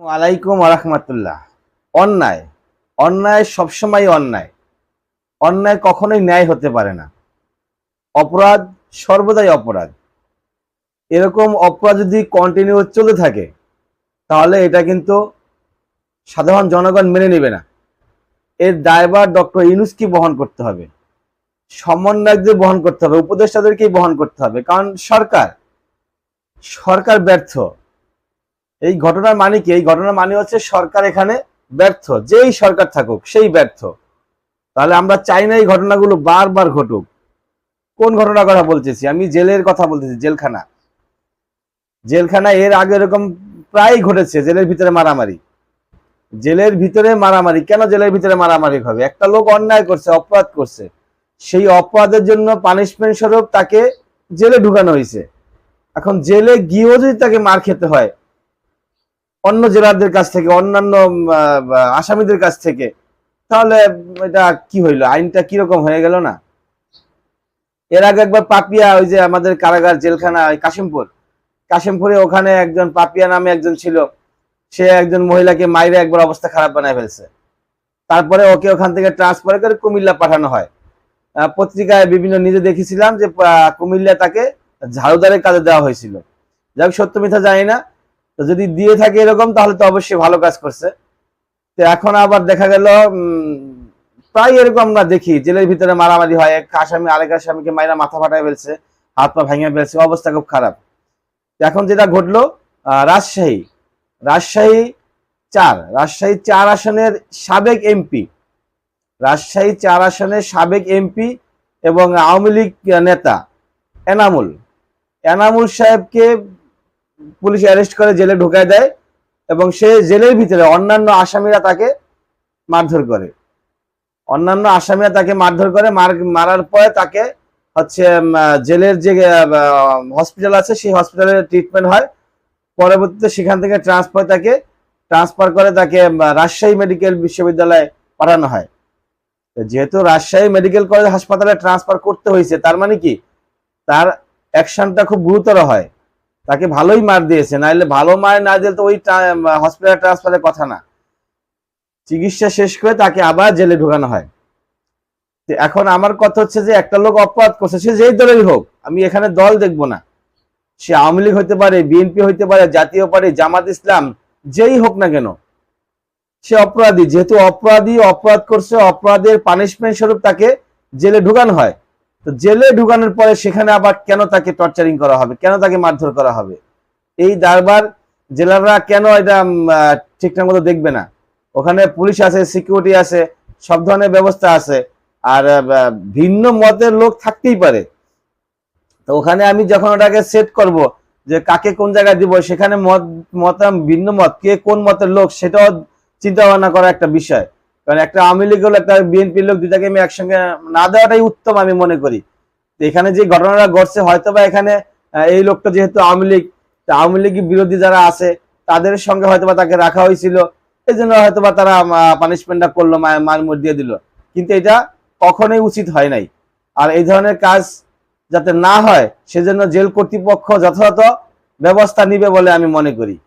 আলাইকুম আরহামাতুল্লাহ অন্যায়। অন্যায় সবসময় অন্যায়। অন্যায় কখনোই ন্যায় হতে পারে না। অপরাধ সর্বদাই অপরাধ। এরকম অপরাধ যদি কন্টিনিউ চলতে থাকে, তাহলে এটা কিন্তু সাধারণ জনগণ মেনে নেবে না। এর দায়ভার ডক্টর ইউনুসকে বহন করতে হবে। সমন্বয়কদের বহন করতে হবে। উপদেষ্টাদেরকেই বহন করতে হবে। কারণ সরকার সরকার ব্যর্থ। এই ঘটনার মানে কি? এই ঘটনার মানে হচ্ছে সরকার এখানে ব্যর্থ। যেই সরকার থাকুক, সেই ব্যর্থ। তাহলে আমরা চাই না এই ঘটনাগুলো বারবার ঘটুক। কোন ঘটনার কথা বলতেছি? আমি জেলের কথা বলতেছি, জেলখানা। জেলখানা এর আগে এরকম প্রায় ঘটেছে, জেলের ভিতরে মারামারি। জেলের ভিতরে মারামারি। কেন জেলের ভিতরে মারামারি হবে? একটা লোক অন্যায় করছে, অপরাধ করছে। সেই অপরাধের জন্য পানিশমেন্ট স্বরূপ তাকে জেলে ঢুকানো হয়েছে। এখন জেলে গিয়েও যদি তাকে মার খেতে হয় অন্য জেলারদের কাছ থেকে, অন্যান্য আসামিদের কাছ থেকে, তাহলে এটা কি হইল? আইনটা কীরকম হয়ে গেল না? এর আগে একবার পাপিয়া, ওই যে আমাদের কারাগার জেলখানা কাশিমপুর, কাশিমপুরে ওখানে একজন পাপিয়া নামে একজন ছিল, সে একজন মহিলাকে মাইরে একবার অবস্থা খারাপ বানায় ফেলছে। তারপরে ওকে ওখান থেকে ট্রান্সফার করে কুমিল্লা পাঠানো হয়। পত্রিকায় বিভিন্ন নিজে দেখেছিলাম যে কুমিল্লা তাকে ঝাড়ুদারের কাজে দেওয়া হয়েছিল। যাই হোক, সত্য মিথ্যা জানি না। তো যদি দিয়ে থাকে এরকম, তাহলে তো অবশ্যই ভালো কাজ করছে। তো এখন আবার দেখা গেল প্রায় এরকম আমরা দেখি, জেলের ভিতরে মারামারি হয়, এক আসামি, আরেক আসামিকে মাইরা মাথা ফাটায় ফেলছে, হাত পা ভেঙে ফেলছে, অবস্থা খুব খারাপ। এখন যেটা ঘটলো রাজশাহী রাজশাহী চার রাজশাহী চার আসনের সাবেক এমপি, রাজশাহী চার আসনের সাবেক এমপি এবং আওয়ামী লীগ নেতা এনামুল। এনামুল সাহেবকে পুলিশ অ্যারেস্ট করে জেলে ঢুকায় দেয় এবং সে জেলের ভিতরে অন্যান্য আসামিরা তাকে মারধর করে। অন্যান্য আসামিরা তাকে মারধর করে, মার, মারার পরে তাকে হচ্ছে জেলের যে হসপিটাল আছে, সেই হসপিটালে ট্রিটমেন্ট হয়। পরবর্তীতে সেখান থেকে ট্রান্সফার তাকে ট্রান্সফার করে তাকে রাজশাহী মেডিকেল বিশ্ববিদ্যালয়ে পাঠানো হয়। যেহেতু রাজশাহী মেডিকেল কলেজ হাসপাতালে ট্রান্সফার করতে হয়েছে, তার মানে কি? তার অ্যাকশনটা খুব গুরুতর হয়। তাকে ভালোই মার দিয়েছে নাহলে ভালো মার না দিলে তো ওই হসপিটাল ট্রান্সফারের কথা না। চিকিৎসা শেষ করে তাকে আবার জেলে ঢোকানো হয়। এখন আমার কথা হচ্ছে যে একটা লোক অপরাধ করছে, সে যেই দলেরই হোক, আমি এখানে দল দেখব না। সে আওয়ামী লীগ হইতে পারে, বিএনপি হইতে পারে, জাতীয় পার্টি, জামাত ইসলাম, যেই হোক না কেন, সে অপরাধী। যেহেতু অপরাধী, অপরাধ করছে, অপরাধের পানিশমেন্ট স্বরূপ তাকে জেলে ঢুকানো হয়। তো জেলে ঢুকানোর পরে সেখানে আবার কেন তাকে টর্চারিং করা হবে? কেন তাকে মারধর করা হবে? এই দারবার জেলাররা কেন এটা ঠিকঠাক মতো দেখবে না। ওখানে পুলিশ আছে সিকিউরিটি আছে, সব ধরনের ব্যবস্থা আছে। আর ভিন্ন মতের লোক থাকতেই পারে। তো ওখানে আমি যখন ওটাকে সেট করব যে কাকে কোন জায়গায় দিব, সেখানে মত মত ভিন্ন মত, কে কোন মতের লোক, সেটাও চিন্তা ভাবনা করা একটা বিষয়। কারণ একটা আওয়ামী লীগ হলো, একটা বিএনপির লোক দুটাকে আমি একসঙ্গে না দেওয়াটাই উত্তম আমি মনে করি। এখানে যে ঘটনাটা ঘটছে হয়তো বা এখানে এই লোকটা যেহেতু আওয়ামী লীগ আওয়ামী লীগ বিরোধী যারা আছে, তাদের সঙ্গে হয়তোবা তাকে রাখা হয়েছিল। এই জন্য হয়তোবা তারা পানিশমেন্টটা করল মা- মার দিয়ে দিল। কিন্তু এটা কখনোই উচিত হয় নাই। আর এই ধরনের কাজ যাতে না হয়, সেজন্য জেল কর্তৃপক্ষ যথাযথ ব্যবস্থা নিবে বলে আমি মনে করি।